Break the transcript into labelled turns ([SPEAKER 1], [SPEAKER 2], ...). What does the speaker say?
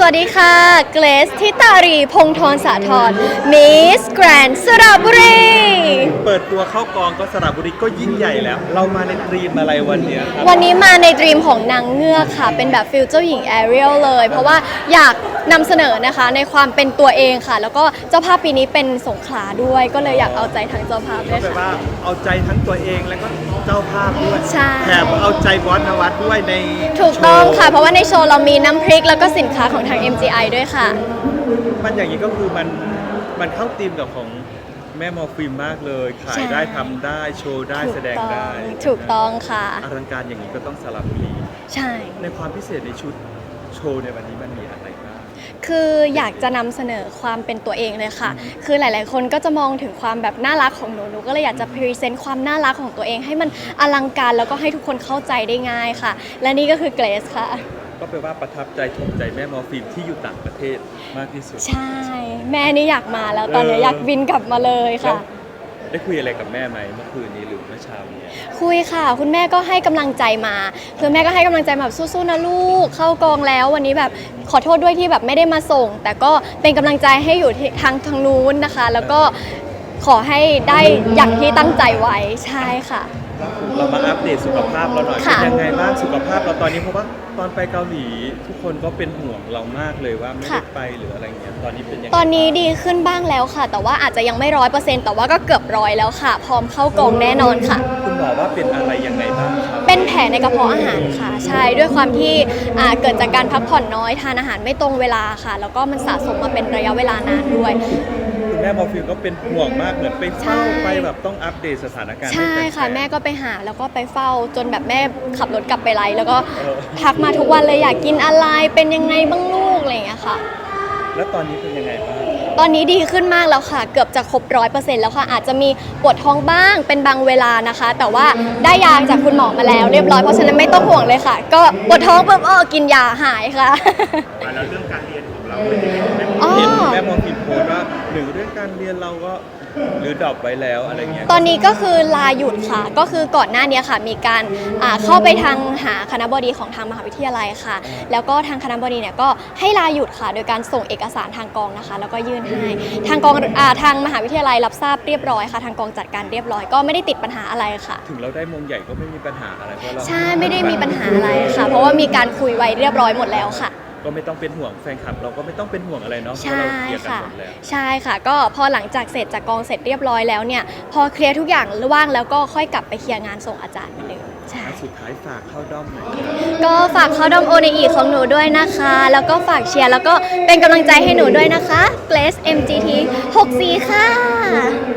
[SPEAKER 1] สวัสดีค่ะ เกรซทิตารี พงศ์ธรสาทรมิสแกรนสระบุรี
[SPEAKER 2] ตัวเข้ากองก็สระบุรีก็ยิ่งใหญ่แล้ว เรามาในตรีมอะไรวันเนี้ยครับ
[SPEAKER 1] วันนี้มาในดรีมของนางเงือกค่ะ เป็นแบบฟิลเจ้าหญิงแอเรียลเลย เพราะว่าอยากนำเสนอนะคะในความเป็นตัวเองค่ะ แล้วก็เจ้าภาพปีนี้เป็นสงขลาด้วย ก็เลยอยากเอาใจทางเจ้าภาพด้
[SPEAKER 2] ก็
[SPEAKER 1] วย
[SPEAKER 2] แปล
[SPEAKER 1] ค่ะ
[SPEAKER 2] ว่าเอาใจทั้งตัวเองแล้วก็เจ้าภาพด้วย
[SPEAKER 1] ใช่
[SPEAKER 2] แถมเอาใจบอสนวัดด้วยใน
[SPEAKER 1] ถูกต้อง
[SPEAKER 2] โชว์
[SPEAKER 1] ค่ะ เพราะว่าในโชว์เรามีน้ำพริกแล้วก็สินค้าของทาง MGI ด้วยค่ะ
[SPEAKER 2] มันอย่างนี้ก็คือมันมันเข้าธีมกับของ แม่มอร์ฟิล์มมากเลย ขาย
[SPEAKER 1] ใช่
[SPEAKER 2] ได้ทำได้โชว์ได้
[SPEAKER 1] ถูก
[SPEAKER 2] แสดง
[SPEAKER 1] ต้อง
[SPEAKER 2] ได้
[SPEAKER 1] ถูกต้องค่ะ
[SPEAKER 2] อลังการอย่างนี้ก็ต้องสลับบุรี
[SPEAKER 1] ใช่
[SPEAKER 2] ในความพิเศษในชุดโชว์ในวันนี้มันมีอะไรบ้าง
[SPEAKER 1] คืออยากจะนำเสนอความเป็นตัวเองเลยค่ะ คือหลาย ๆ คนก็จะมองถึงความแบบน่ารักของหนู หนูก็เลยอยากจะพรีเซนต์ความน่ารักของตัวเอง ให้มันอลังการแล้วก็ให้ทุกคนเข้าใจได้ง่ายค่ะ และนี่ก็คือเกรซค่ะ
[SPEAKER 2] ก็แปลว่าประทับใจถูกใจแม่มอร์ฟิล์มที่อยู่ต่างประเทศมากที่สุด
[SPEAKER 1] ใช่ แม่นี่อยากมาแล้วตอนนี้
[SPEAKER 2] เออ
[SPEAKER 1] อ
[SPEAKER 2] อ
[SPEAKER 1] ยากบินกลับมาเลย
[SPEAKER 2] แล้ว
[SPEAKER 1] ค่ะ
[SPEAKER 2] ได้คุยอะไรกับแม่ไหมเมื่อคืนนี้หรือเมื่อเช้านี้
[SPEAKER 1] คุยค่ะ คุณแม่ก็ให้กำลังใจมา คือแม่ก็ให้กำลังใจมาแบบสู้ๆนะลูกเข้ากองแล้ววันนี้แบบขอโทษด้วยที่แบบไม่ได้มาส่ง แต่ก็เป็นกำลังใจให้อยู่ที่ทางทางนู้นนะคะ แล้วก็ขอให้ได้อย่างที่ตั้งใจไว้ใช่ค่ะ
[SPEAKER 2] เรามาอัปเดตสุขภาพเราหน่อย
[SPEAKER 1] ค่ะ
[SPEAKER 2] เป็นยังไงบ้างสุขภาพเราตอนนี้เพราะว่าตอนไปเกาหลี ทุกคนก็เป็นห่วงเรามากเลยว่าไม่ได้ไปหรืออะไรเงี้ยตอนนี้เป็นยังไง
[SPEAKER 1] ตอนนี้ดีขึ้นบ้างแล้วค่ะ แต่ว่าอาจจะยังไม่ร้อยเปอร์เซ็นต์แต่ว่าก็เกือบร้อยแล้วค่ะ พร้อมเข้ากองแน่นอนค่ะ
[SPEAKER 2] คุณหมอว่าเป็นอะไรยังไงบ้างครับ
[SPEAKER 1] เป็นแผลในกระเพาะอาหารค่ะ ใช่ด้วยความที่อ่าเกิดจากการพักผ่อนน้อยทานอาหารไม่ตรงเวลาค่ะ แล้วก็มันสะสมมาเป็นระยะเวลานานด้วย
[SPEAKER 2] คุณแม่มอร์ฟิลก็เป็นห่วงมากเหมือนไป
[SPEAKER 1] ใช่
[SPEAKER 2] เฝ้าไปแบบต้องอัปเดตสถานการณ์
[SPEAKER 1] ใช่
[SPEAKER 2] ห้
[SPEAKER 1] ค่ะ
[SPEAKER 2] ฟนๆ
[SPEAKER 1] แม่ก็ไปหาแล้วก็ไปเฝ้าจนแบบแม่ขับรถกลับไปไลฟ์แล้วก็
[SPEAKER 2] เออ
[SPEAKER 1] ทักมาทุกวันเลยอยากกินอะไรเป็นยังไงบ้างลูกอะไรอย่างเงี้ยค่ะ
[SPEAKER 2] แล้วตอนนี้เป็นยังไงบ้าง
[SPEAKER 1] ตอนนี้ดีขึ้นมากแล้วค่ะ เกือบจะครบร้อยเปอร์เซ็นต์แล้วค่ะ อาจจะมีปวดท้องบ้างเป็นบางเวลานะคะ แต่ว่าได้ยาจากคุณหมอมาแล้วเรียบร้อยเพราะฉะนั้นไม่ต้องห่วงเลยค่ะ ก็ปวดท้องปุ๊บเออกินยาหายค่ะ
[SPEAKER 2] แล้วเรื่องการเรียนของ เราเป็นยังไง
[SPEAKER 1] อ๋อ
[SPEAKER 2] เห็นแม่มอร์ฟิลโพสต์ว่าหนึ่งเรื่องการเรียนเราก็หรือดรอปไว้แล้วอะไรเงี้ย
[SPEAKER 1] ตอนนี้ก็คือลาหยุดค่ะ ก็คือก่อนหน้านี้ค่ะ มีการอ่าเข้าไปทางหาคณะบดีของทางมหาวิทยาลัยค่ะ แล้วก็ทางคณะบดีเนี่ยก็ให้ลาหยุดค่ะ โดยการส่งเอกสารทางกองนะคะ แล้วก็ยื่นให้ ทางกองอ่าทางมหาวิทยาลัยรับทราบเรียบร้อยค่ะ ทางกองจัดการเรียบร้อย ก็ไม่ได้ติดปัญหาอะไรค่ะ
[SPEAKER 2] ถึงเราได้มงใหญ่ก็ไม่มีปัญหาอะไรเพราะเรา
[SPEAKER 1] ใช่ ไม่ได้มีปัญหาอะไรค่ะ เพราะว่ามีการคุยไว้เรียบร้อยหมดแล้วค่ะ
[SPEAKER 2] ก็ไม่ต้องเป็นห่วงแฟนคลับ เราก็ไม่ต้องเป็นห่วงอะไรเนาะเพราะ
[SPEAKER 1] ใช่
[SPEAKER 2] เราเคลียร์กัน
[SPEAKER 1] ค่ะ
[SPEAKER 2] หมดแล้ว
[SPEAKER 1] ใช่ค่ะ ก็พอหลังจากเสร็จจากกองเสร็จเรียบร้อยแล้วเนี่ย พอเคลียร์ทุกอย่างว่างแล้วก็ค่อยกลับไปเคลียร์งานส่งอาจารย์เหมือนเดิมใช่
[SPEAKER 2] อะสุดท้ายฝากเข้าด้อมหน่อย
[SPEAKER 1] ก็ฝากเข้าดอมโอในอีของหนูด้วยนะคะ แล้วก็ฝากเชียร์แล้วก็เป็นกำลังใจให้หนูด้วยนะคะ Glace MGT 64ค่ะ